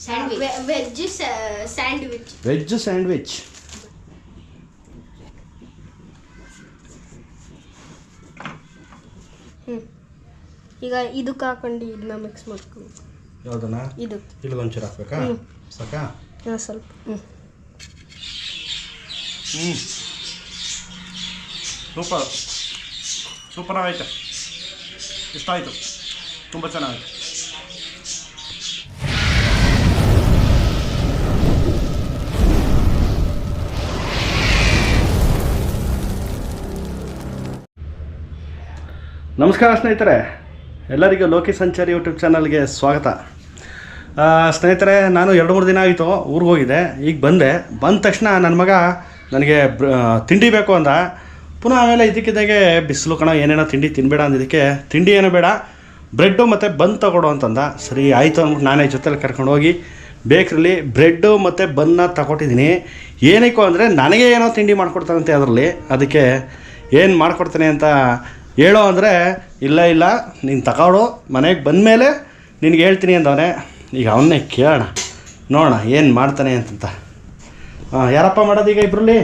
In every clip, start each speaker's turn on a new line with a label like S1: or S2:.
S1: Sandwich veg sandwich
S2: veg sandwich
S1: ಈಗ ಇದಕ್ಕೆ ಹಾಕೊಂಡು ಇದನ್ನ ಮಿಕ್ಸ್ ಮಾಡ್ಕೊಂಡು
S2: ಯಾವುದನ್ನ
S1: ಇದು.
S2: ಇಲ್ಲಿಗೊಂಚೂರು ಹಾಕ್ಬೇಕಾ?
S1: ಹ್ಮ್.
S2: ಸಾಕಾ?
S1: ಹಾಂ ಸ್ವಲ್ಪ. ಹ್ಞೂ
S2: ಹ್ಞೂ ಸೂಪರ್. ಸೂಪರ್ ಆಯಿತು ಇಷ್ಟ ಆಯಿತು. ತುಂಬ ಚೆನ್ನಾಗಿದೆ ನಮಸ್ಕಾರ ಸ್ನೇಹಿತರೆ. ಎಲ್ಲರಿಗೂ ಲೋಕಿ ಸಂಚಾರಿ ಯೂಟ್ಯೂಬ್ ಚಾನಲ್ಗೆ ಸ್ವಾಗತ. ಸ್ನೇಹಿತರೆ, ನಾನು ಎರಡು ಮೂರು ದಿನ ಆಯಿತು ಊರಿಗೆ ಹೋಗಿದ್ದೆ. ಈಗ ಬಂದೆ. ಬಂದ ತಕ್ಷಣ ನನ್ನ ಮಗ ನನಗೆ ತಿಂಡಿ ಬೇಕು ಅಂದ. ಪುನಃ ಆಮೇಲೆ ಇದಕ್ಕಿದ್ದಾಗೆ ಬಿಸಿಲು ಕಣ, ಏನೇನೋ ತಿಂಡಿ ತಿನ್ನಬೇಡ ಅಂದಿದ್ದಕ್ಕೆ ತಿಂಡಿ ಏನೂ ಬೇಡ, ಬ್ರೆಡ್ಡು ಮತ್ತು ಬನ್ ತಗೊಡು ಅಂತಂದ. ಸರಿ, ಆಯಿತು ಅಂದ್ಬಿಟ್ಟು ನಾನೇ ಜೊತೆಲಿ ಕರ್ಕೊಂಡು ಹೋಗಿ ಬೇಕ್ರಲ್ಲಿ ಬ್ರೆಡ್ಡು ಮತ್ತು ಬನ್ನ ತಗೊಟ್ಟಿದ್ದೀನಿ. ಏನಕ್ಕೂ ಅಂದರೆ ನನಗೆ ಏನೋ ತಿಂಡಿ ಮಾಡ್ಕೊಡ್ತಾರಂತೆ ಅದರಲ್ಲಿ. ಅದಕ್ಕೆ ಏನು ಮಾಡಿಕೊಡ್ತಾನೆ ಅಂತ ಹೇಳೋ ಅಂದರೆ ಇಲ್ಲ ಇಲ್ಲ ನೀನು ತಗೊಡು ಮನೆಗೆ ಬಂದಮೇಲೆ ನಿನಗೆ ಹೇಳ್ತೀನಿ ಅಂದವನೇ. ಈಗ ಅವನ್ನೇ ಕೇಳೋಣ ನೋಡೋಣ ಏನು ಮಾಡ್ತಾನೆ ಅಂತಂತ. ಹಾಂ ಯಾರಪ್ಪ ಮಾಡೋದು ಈಗ ಇಬ್ಬರಲ್ಲಿ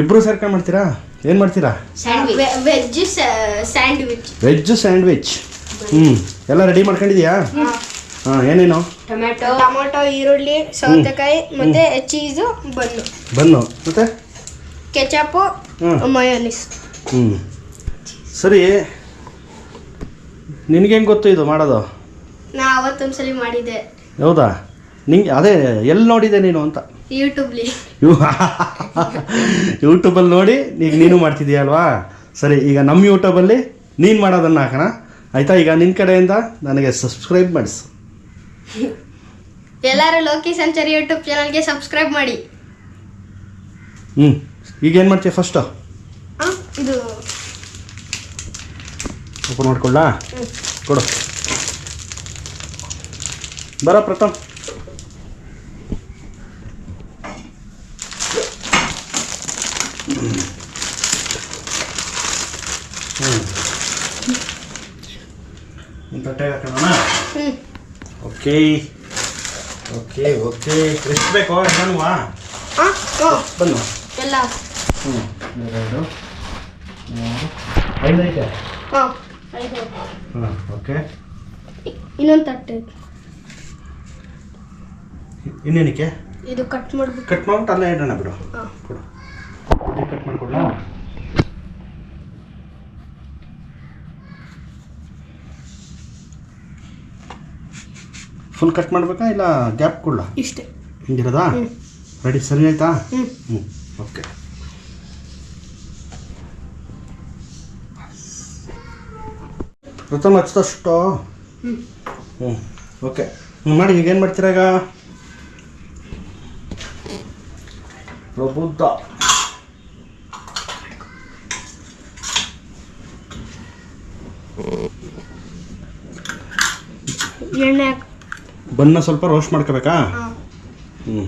S2: ಇಬ್ಬರು ಸೇರ್ಕೊಂಡು ಮಾಡ್ತೀರಾ? ಏನು ಮಾಡ್ತೀರಾ?
S1: Sandwich veg sandwich.
S2: Veg sandwich. ಹ್ಞೂ ಎಲ್ಲ ರೆಡಿ ಮಾಡ್ಕೊಂಡಿದ್ಯಾ? ಹಾಂ ಏನೇನು?
S1: ಟೊಮೆಟೊ ಟೊಮೆಟೊ ಈರುಳ್ಳಿ ಸೌತೆಕಾಯಿ ಮತ್ತೆ ಚೀಸು ಬನ್ನು.
S2: ಬನ್ನು. ಮತ್ತೆ?
S1: ಕೆಚಪ್ಪು
S2: ಹ್ಞೂ
S1: ಮಯೋನಿಸ್.
S2: ಹ್ಞೂ ಸರಿ. ನಿನಗೆ ಹೆಂಗೆ ಗೊತ್ತು ಇದು ಮಾಡೋದು?
S1: ನಾ ಅವತ್ತೊಂದ್ಸಲಿ ಮಾಡಿದ್ದೆ.
S2: ಹೌದಾ? ನಿಂಗೆ ಅದೇ ಎಲ್ಲಿ ನೋಡಿದೆ ನೀನು ಅಂತ?
S1: ಯೂಟ್ಯೂಬ್ಲಿ.
S2: ಯೂಟ್ಯೂಬಲ್ಲಿ ನೋಡಿ ಈಗ ನೀನು ಮಾಡ್ತಿದ್ದೀಯ ಅಲ್ವಾ? ಸರಿ ಈಗ ನಮ್ಮ ಯೂಟ್ಯೂಬಲ್ಲಿ ನೀನು ಮಾಡೋದನ್ನು ಹಾಕೋಣ. ಆಯಿತಾ? ಈಗ ನಿನ್ನ ಕಡೆಯಿಂದ ನನಗೆ ಸಬ್ಸ್ಕ್ರೈಬ್ ಮಾಡಿಸು.
S1: ಎಲ್ಲರೂ ಲೋಕಿ ಸಂಚಾರಿ ಯೂಟ್ಯೂಬ್ ಚಾನಲ್ಗೆ ಸಬ್ಸ್ಕ್ರೈಬ್ ಮಾಡಿ.
S2: ಹ್ಞೂ ಈಗ ಏನು ಮಾಡ್ತೀಯ ಫಸ್ಟು
S1: ಆ, ಇದು
S2: ಓಪನ್ ಮಾಡ್ಕೊಳ್ಳಾ ಕೊಡು. ಬರ ಪ್ರಥಮ್. ತಟ್ಟೆಗೆ ಹಾಕೋಣ ಓಕೆ. Okay okay. ಎಷ್ಟು ಬೇಕೋ ಎಲ್ಲನೂ ಬನ್ನು.
S1: ಎಲ್ಲ.
S2: ಹ್ಞೂ ಎರಡು ಮೂರು ಐದು ಐತೆ
S1: ಹಾಂ
S2: ಹಾಂ ಓಕೆ
S1: ಇನ್ನೊಂದು ತಟ್ಟೆ
S2: ಇನ್ನೇನಕ್ಕೆ?
S1: ಇದು ಕಟ್ ಮಾಡ್ಬಿಟ್ಟು.
S2: ಕಟ್ ಮಾಡ್ಬಿಟ್ಟು ಅಲ್ಲೇ ಇಡೋಣ ಬಿಡು. ಕೊಡು. ಕಟ್ ಮಾಡಿಕೊಡ್ಲ? ಫುಲ್ ಕಟ್ ಮಾಡಬೇಕಾ ಇಲ್ಲ ಗ್ಯಾಪ್ ಕೊಡ್ಲಾ?
S1: ಇಷ್ಟೇ.
S2: ಹಿಂಗಿರೋದಾ? ರೆಡಿ ಸರಿ ಆಯ್ತಾ?
S1: ಹ್ಞೂ
S2: ಹ್ಞೂ ಓಕೆ ಪ್ರಥಮ ಹಚ್ಚಿದಷ್ಟು
S1: ಹ್ಞೂ
S2: ಹ್ಞೂ ಓಕೆ. ಹ್ಞೂ ಮಾಡಿ ಈಗೇನು ಮಾಡ್ತೀರಾ ಈಗ? ಪ್ರಬುದ್ಧ.
S1: ಎಣ್ಣೆ.
S2: ಬನ್ನ ಸ್ವಲ್ಪ ರೋಸ್ಟ್ ಮಾಡ್ಕೋಬೇಕಾ? ಹ್ಞೂ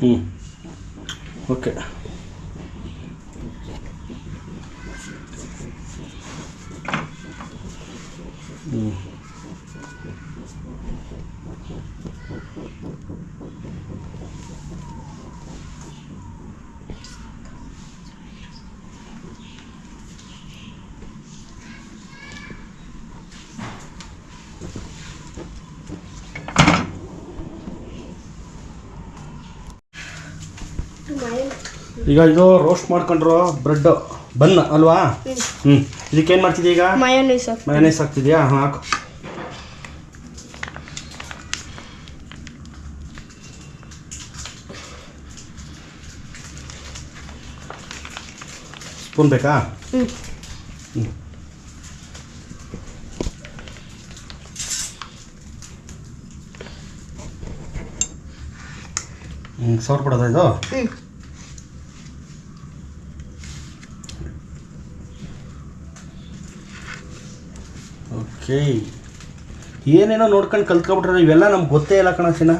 S2: ಹ್ಞೂ ಓಕೆ ಹ್ಞೂ ಈಗ ಇದು ರೋಸ್ಟ್ ಮಾಡ್ಕೊಂಡ್ರು ಬ್ರೆಡ್ ಬನ್ನ ಅಲ್ವಾ? ಹ್ಞೂ ಇದಕ್ಕೇನು ಮಾಡ್ತಿದ್ದೀಯ ಈಗ?
S1: ಮಯೋನೀಸ್
S2: ಮಯನೈಸ್ ಹಾಕ್ತಿದ್ಯಾ? ಹಾಂ ಹಾಕು. ಸ್ಪೂನ್ ಬೇಕಾ
S1: ಹ್ಞೂ
S2: ಹ್ಞೂ ಬಿಡೋದ ಇದು? ಓಕೆ. ಏನೇನೋ ನೋಡ್ಕೊಂಡು ಕಲ್ತ್ಕೊಬಿಟ್ರೆ ಇವೆಲ್ಲ ನಮ್ಗೆ ಗೊತ್ತೇ ಇಲ್ಲ ಕಣ ಚಿನ್ನ.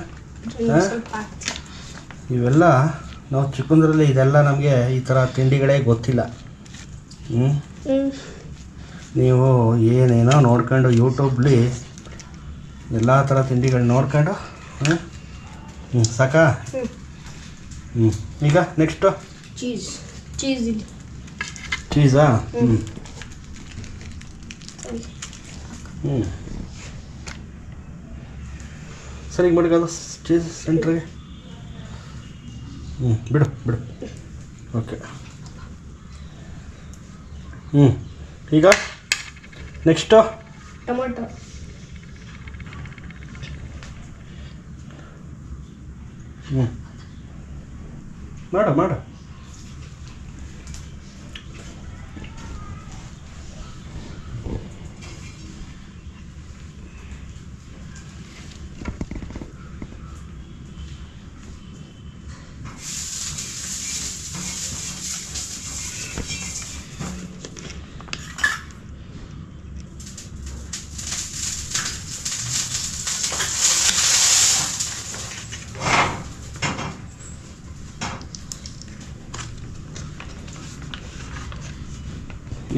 S2: ಹಾ?
S1: ಸ್ವಲ್ಪ ಹಾಕ್ತೀನಿ.
S2: ಇವೆಲ್ಲ ನಾವು ಚಿಕ್ಕಂದ್ರಲ್ಲಿ ಇದೆಲ್ಲ ನಮಗೆ ಈ ಥರ ತಿಂಡಿಗಳೇ ಗೊತ್ತಿಲ್ಲ. ಹ್ಞೂ ನೀವು ಏನೇನೋ ನೋಡ್ಕೊಂಡು ಯೂಟ್ಯೂಬ್ಲಿ ಎಲ್ಲ ಥರ ತಿಂಡಿಗಳನ್ನ ನೋಡ್ಕೊಂಡು ಹ್ಞೂ ಸಾಕಾ?
S1: ಹ್ಞೂ
S2: ಹ್ಞೂ ಈಗ ನೆಕ್ಸ್ಟು
S1: ಚೀಸ್ ಚೀಸ್ ಇಲ್ಲಿ.
S2: ಚೀಸಾ ಹ್ಞೂ ಹ್ಞೂ ಸರಿ. ಈಗ ಮಡಗಲ್ಲ ಚೀಸ್ ಸೆಂಟ್ರಿಗೆ ಹ್ಞೂ ಬಿಡು ಬಿಡು. ಓಕೆ ಹ್ಞೂ ಈಗ ನೆಕ್ಸ್ಟು
S1: ಟೊಮೊಟೊ.
S2: ಹ್ಞೂ ಮಾಡು ಮಾಡು.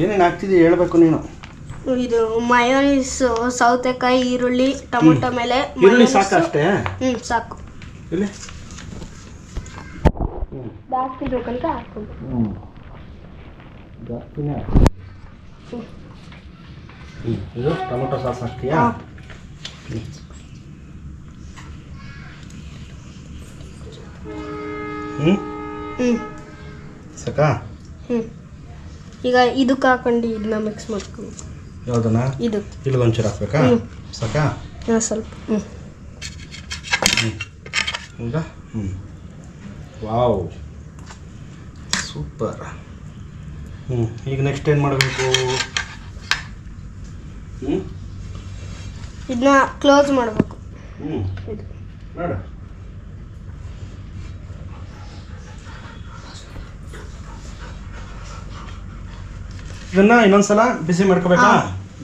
S2: ಏನೇನು ಹಾಕ್ತಿದ್ದೆ ಹೇಳ್ಬೇಕು ನೀನು?
S1: ಇದು ಮಯೋನೀಸ್ ಸೌತೆಕಾಯಿ ಈರುಳ್ಳಿ ಟೊಮೊಟೊ ಮೇಲೆ
S2: ಈರುಳ್ಳಿ ಸಾಕು ಅಷ್ಟೇ?
S1: ಹ್ಞೂ ಸಾಕು.
S2: ಇಲ್ಲಿ
S1: ಜಾಸ್ತಿ ಬೇಕಂತ ಹಾಕೊಂಡು
S2: ಹ್ಞೂ ಜಾಸ್ತಿನೇ ಇದು ಟೊಮೊಟೊ ಸಾಸ್ ಹಾಕ್ತೀಯಾ? ಹ್ಞೂ ಹ್ಞೂ ಸಾಕಾ?
S1: ಹ್ಞೂ ಈಗ ಇದಕ್ಕೆ ಹಾಕೊಂಡು ಇದನ್ನ ಮಿಕ್ಸ್ ಮಾಡ್ಕೊಬೇಕು
S2: ಯಾವುದನ್ನ?
S1: ಇದು.
S2: ಇಲ್ಲಿಗೆ ಒಂಚೂರು ಹಾಕ್ಬೇಕಾ. ಸಾಕಾ?
S1: ಹಾಂ ಸ್ವಲ್ಪ. ಹ್ಞೂ
S2: ಈಗ ಹ್ಞೂ ವಾವ್. ಸೂಪರ್. ಹ್ಞೂ ಈಗ ನೆಕ್ಸ್ಟ್ ಏನು ಮಾಡಬೇಕು? ಹ್ಞೂ
S1: ಇದನ್ನ ಕ್ಲೋಸ್ ಮಾಡಬೇಕು.
S2: ಹ್ಞೂ
S1: ಇದು.
S2: ಇದನ್ನ ಇನ್ನೊಂದ್ಸಲ ಬಿಸಿ ಮಾಡ್ಕೋಬೇಕಾ?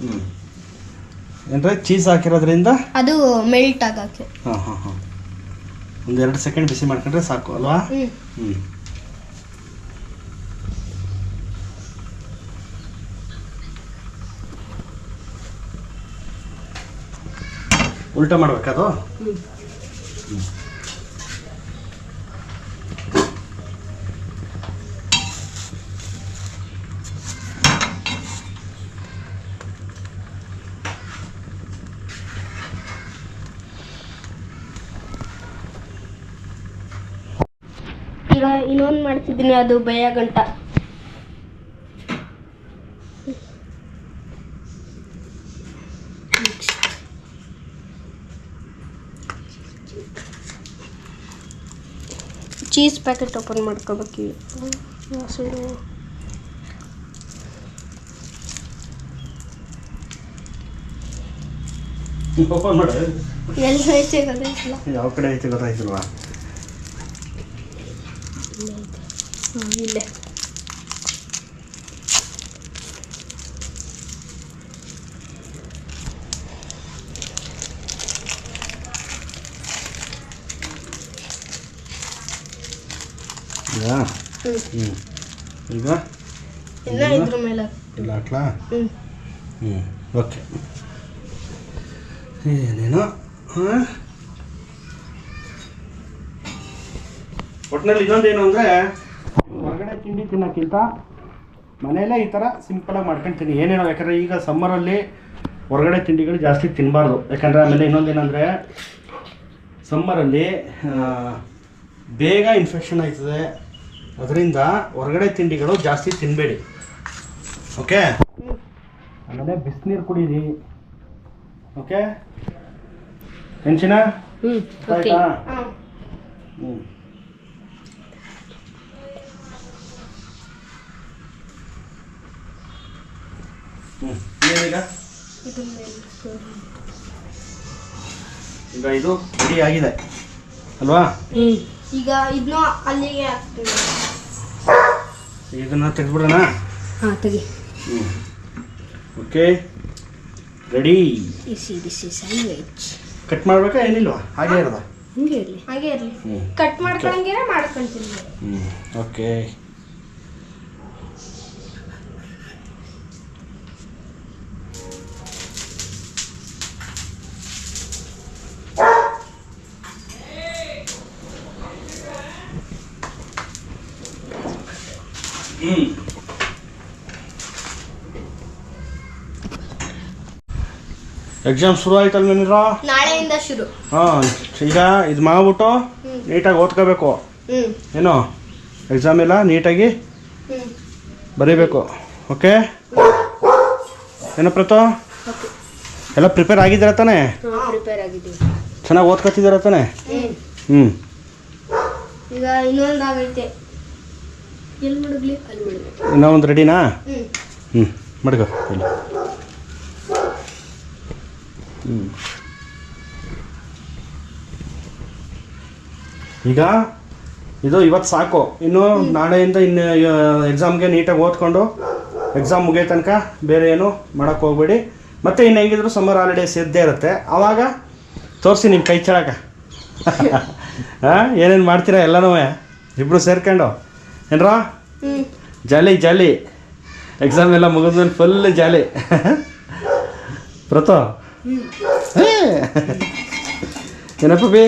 S2: ಏನ್ರ ಏನಂದ್ರೆ ಚೀಸ್ ಹಾಕಿರೋದ್ರಿಂದ?
S1: ಅದು ಮೆಲ್ಟ್ ಆಗಕ್ಕೆ
S2: ಹಾಂ ಹಾಂ ಹಾಂ. ಒಂದೆರಡು ಸೆಕೆಂಡ್ ಬಿಸಿ ಮಾಡ್ಕೊಂಡ್ರೆ ಸಾಕು ಅಲ್ವಾ?
S1: ಹ್ಞೂ
S2: ಉಲ್ಟಾ ಮಾಡ್ಬೇಕಾದ್ರು
S1: ಹ್ಞೂ ಇನ್ನೊಂದು ಮಾಡ್ತಿದ್ದೀನಿ ಅದು ಭಯ ಗಂಟ. ಚೀಸ್ ಪ್ಯಾಕೆಟ್ ಓಪನ್ ಮಾಡ್ಕೋಬೇಕು ಹಸಿರು
S2: ಓಪನ್ ಮಾಡು.
S1: ಎಲ್ಲಿ ಐತೆ
S2: ಯಾವ ಕಡೆ ಐತೆ ಗೊತ್ತಾಯ್ತಿಲ್ವಾ
S1: ಹಾಂ ಇಲ್ಲೇ
S2: ಈಗ
S1: ಹ್ಞೂ
S2: ಹ್ಞೂ ಈಗ
S1: ಇನ್ನ ಇದ್ರ ಮೇಲೆ
S2: ಇಲ್ಲ ಹಾಕ್ಲಾ
S1: ಹ್ಞೂ
S2: ಹ್ಞೂ ಓಕೆ ಏನೇನೋ ಹಾಂ ಒಟ್ಟಿನಲ್ಲಿ ಇನ್ನೊಂದೇನು ಅಂದರೆ ಹೊರಗಡೆ ತಿಂಡಿ ತಿನ್ನೋಕ್ಕಿಂತ ಮನೆಯಲ್ಲೇ ಈ ಥರ ಸಿಂಪಲಾಗಿ ಮಾಡ್ಕೊಂತೀನಿ. ಏನೇನೋ ಯಾಕಂದರೆ ಈಗ ಸಮ್ಮರಲ್ಲಿ ಹೊರಗಡೆ ತಿಂಡಿಗಳು ಜಾಸ್ತಿ ತಿನ್ನಬಾರ್ದು ಯಾಕಂದರೆ ಆಮೇಲೆ ಇನ್ನೊಂದೇನೆಂದರೆ ಸಮ್ಮರಲ್ಲಿ ಬೇಗ ಇನ್ಫೆಕ್ಷನ್ ಆಯ್ತದೆ. ಅದರಿಂದ ಹೊರಗಡೆ ತಿಂಡಿಗಳು ಜಾಸ್ತಿ ತಿನ್ನಬೇಡಿ ಓಕೆ ಆಮೇಲೆ ಬಿಸಿನೀರು ಕುಡೀರಿ. ಓಕೆ. ಹೆಂಚಿನ
S1: ಹ್ಞೂ
S2: ಏನೀಗ ಈಗ ಇದು ರೆಡಿ ಆಗಿದೆ. ಅಲ್ವಾ?
S1: ಈಗ ಇದನ್ನ ಅಲ್ಲಿಗೆ ಹಾಕ್ತೀನಿ
S2: ಇದನ್ನ ತೆಗೆದ್ಬಿಡೋಣ?
S1: ಹಾಂ ತೆಗಿ.
S2: ಓಕೆ. ರೆಡಿ.
S1: ಬಿಸಿ ಬಿಸಿ ಸ್ಯಾಂಡ್ವಿಚ್
S2: ಕಟ್ ಮಾಡ್ಬೇಕಾ? ಏನಿಲ್ವಾ? ಹಾಗೆ ಇರೋದ?
S1: ಹಂಗೆ ಇರಲಿ. ಹಾಗೆ ಇರಲಿ. ಕಟ್ ಮಾಡ್ಕೊಂಡಂಗೆ ಮಾಡ್ಕೊಂತೀನಿ.
S2: ಹ್ಞೂ ಓಕೆ. ಎಕ್ಸಾಮ್ ಶುರು ಆಯ್ತಲ್ಲ ಮೀನಿರ
S1: ನಾಳೆಯಿಂದ ಶುರು.
S2: ಹಾಂ ಈಗ ಇದು ಮಾಡ್ಬಿಟ್ಟು. ನೀಟಾಗಿ ಓದ್ಕೋಬೇಕು. ಏನು? ಎಕ್ಸಾಮ್ ಎಲ್ಲ ನೀಟಾಗಿ ಬರೀಬೇಕು. ಓಕೆ ಏನು ಪ್ರತು? ಎಲ್ಲ ಪ್ರಿಪೇರ್ ಆಗಿದ್ದೀರ ತಾನೆ? ಚೆನ್ನಾಗಿ ಓದ್ಕೊತಿದ್ದೀರ ತಾನೆ?
S1: ಹ್ಮ್.
S2: ಹ್ಞೂ
S1: ಈಗ ಇನ್ನೊಂದು ಆಗೈತೆ ಎಲ್ಲಿ ಮಡಗ್ಲಿ ಅಲ್ಲಿ ಮಡಗ್ಲಿ
S2: ಇನ್ನೂ ಒಂದು ರೆಡಿನಾ? ಹ್ಞೂ ಮಡ್ಗೋ ಇಲ್ಲಿ. ಹ್ಞೂ ಈಗ ಇದು ಇವತ್ತು ಸಾಕು. ಇನ್ನು ನಾಳೆಯಿಂದ ಇನ್ನು ಎಕ್ಸಾಮ್ಗೆ ನೀಟಾಗಿ ಓದ್ಕೊಂಡು ಎಕ್ಸಾಮ್ ಮುಗಿಯೋ ತನಕ ಬೇರೆ ಏನು ಮಾಡೋಕ್ಕೆ ಹೋಗ್ಬೇಡಿ. ಮತ್ತೆ ಇನ್ನು ಹೆಂಗಿದ್ರು ಸಮ್ಮರ್ ಹಾಲಿಡೇಸ್ ಇದ್ದೇ ಇರುತ್ತೆ. ಆವಾಗ ತೋರಿಸಿ ನಿಮ್ಮ ಕೈ ಚಳಕ ಹಾಂ ಏನೇನು ಮಾಡ್ತೀರಾ ಎಲ್ಲನೂ ಇಬ್ಬರು ಸೇರ್ಕೊಂಡು? ಏನ್ರಾ? ಜಾಲಿ ಜಾಲಿ. ಎಕ್ಸಾಮ್ ಎಲ್ಲ ಮುಗಿದ್ಮೇಲೆ ಫುಲ್ ಜಾಲಿ. ಪ್ರತೋ. ಏನಪ್ಪ ಬಿ?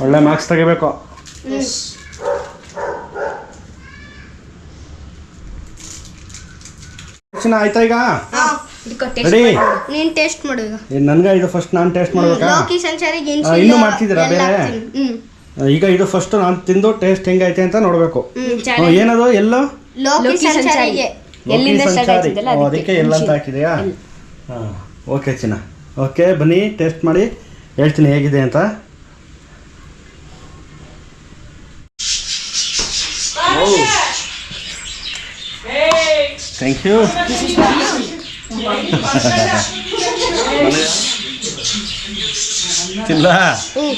S2: ಒಳ್ಳೆ ಮಾರ್ಕ್ಸ್ ತೆಗಿಬೇಕು. ಆಯ್ತಾ ಈಗ?
S1: ನೀನ್ ಟೆಸ್ಟ್ ಮಾಡು ಈಗ.
S2: ನನ್ಗ ಇದು ಫಸ್ಟ್ ನಾನು ಟೇಸ್ಟ್ ಮಾಡ್ಬೇಕಾ?
S1: ಲೋಕಿ ಸಂಚಾರಿಗೆ
S2: ಆ, ಇನ್ನೂ ಮಾಡ್ತಿದ್ದೀರಾ ಬೇರೆ? ಈಗ ಇದು ಫಸ್ಟ್ ನಾನು ತಿಂದು ಟೇಸ್ಟ್ ಹೆಂಗೈತೆ ಅಂತ ನೋಡಬೇಕು. ಏನದು ಎಲ್ಲೋ?
S1: ಲೋಕಿ ಸಂಚಾರಿಗೆ
S3: ಎಲ್ಲಿಂದ
S2: ಸಂಚಾರಿ.
S3: ಅದಕ್ಕೆ.
S2: ಅದಕ್ಕೆ ಎಲ್ಲ ಅಂತ ಹಾಕಿದೆಯಾ? ಹಾಂ ಓಕೆ ಚಿನ್ನ. ಓಕೆ ಬನ್ನಿ ಟೇಸ್ಟ್ ಮಾಡಿ. ಹೇಳ್ತೀನಿ ಹೇಗಿದೆ ಅಂತ. ಥ್ಯಾಂಕ್ ಯು ತಿಲ್ಲ
S1: ಹ್ಮ್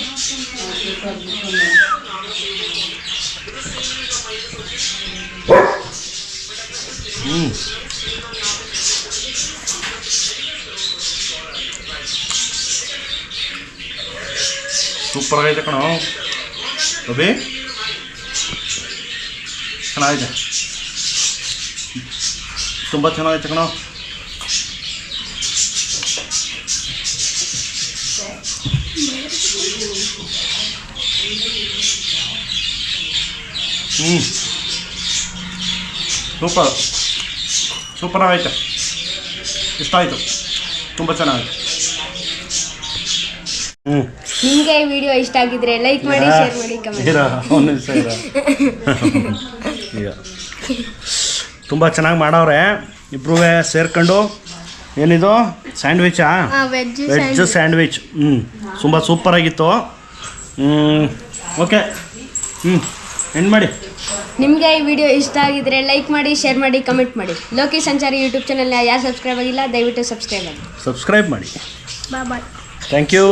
S2: ಹ್ಞೂ ಸೂಪರ್ ಆಗೈತೆ ಕಣೋ ಅಭಿ ಚೆನ್ನಾಗಿದೆ ತುಂಬ ಚೆನ್ನಾಗೈತೆ ಕಣೋ ಹ್ಞೂ ಸೂಪರ್. ಸೂಪರ್ ಆಗೈತೆ ಇಷ್ಟ ಆಯಿತು ತುಂಬ ಚೆನ್ನಾಗಿತ್ತು ಹ್ಞೂ
S3: ನಿಮಗೆ ಈ ವಿಡಿಯೋ ಇಷ್ಟ ಆಗಿದ್ರೆ ಲೈಕ್ ಮಾಡಿ ಶೇರ್ ಮಾಡಿ ಕಮೆಂಟ್
S2: ಈಗ ತುಂಬ ಚೆನ್ನಾಗಿ ಮಾಡವ್ರೆ. ಇಬ್ರೂ ಸೇರ್ಕೊಂಡು. ಏನಿದು? ಸ್ಯಾಂಡ್ವಿಚಾ
S1: ವೆಜ್
S2: ಸ್ಯಾಂಡ್ವಿಚ್ ಹ್ಞೂ ತುಂಬ ಸೂಪರಾಗಿತ್ತು. ಓಕೆ ಹ್ಞೂ ಎಂಡ್ ಮಾಡಿ.
S3: ನಿಮಗೆ ಈ ವಿಡಿಯೋ ಇಷ್ಟ ಆಗಿದ್ರೆ ಲೈಕ್ ಮಾಡಿ ಶೇರ್ ಮಾಡಿ ಕಮೆಂಟ್ ಮಾಡಿ. ಲೋಕಿ ಸಂಚಾರಿ ಯೂಟ್ಯೂಬ್ ಚಾನಲ್ನ ಯಾರು ಸಬ್ಸ್ಕ್ರೈಬ್ ಆಗಿಲ್ಲ ದಯವಿಟ್ಟು ಸಬ್ಸ್ಕ್ರೈಬ್ ಮಾಡಿ.
S2: ಸಬ್ಸ್ಕ್ರೈಬ್ ಮಾಡಿ.
S1: ಬಾಯ್ ಬಾಯ್
S2: ಥ್ಯಾಂಕ್ ಯು